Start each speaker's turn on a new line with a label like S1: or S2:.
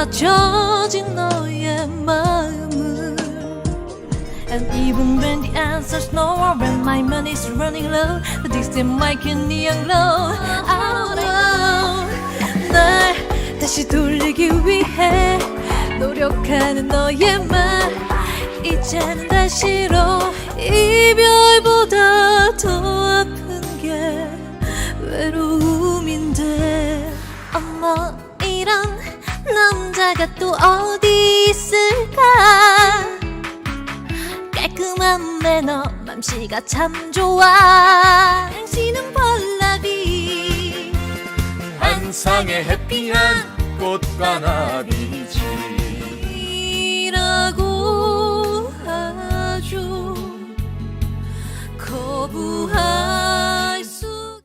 S1: 쏟아져진 너의 마음을 And even when the answer's no When my money's running low The distant mic in neon glow I know 날 다시 돌리기 위해 노력하는 너의 말 이제는 다시로 이별보다 더 아픈 게 외로움인데 이런 엄마가 또 어디 있을까? 깔끔한 매너 맘씨가 참 좋아. 당신은 벌나비
S2: 환상의 해피한 꽃과 나비지라고 아주 거부하